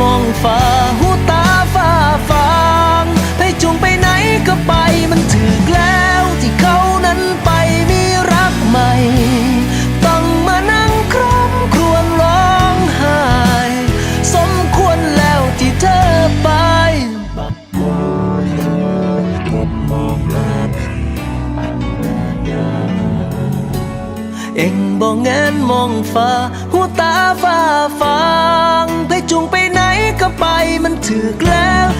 มองฟ้าหูตาฝ้าฟางไปจุงไปไหนก็ไปมันถึกแล้วที่เขานั้นไปมีรักใหม่ ต้องมานั่งคร่ำครวญร้องไห้สมควรแล้วที่เธอไปเอ็งบอกงานมองฟ้าหูตาฝ้าฟาง ก็ไปมันถึกแล้ว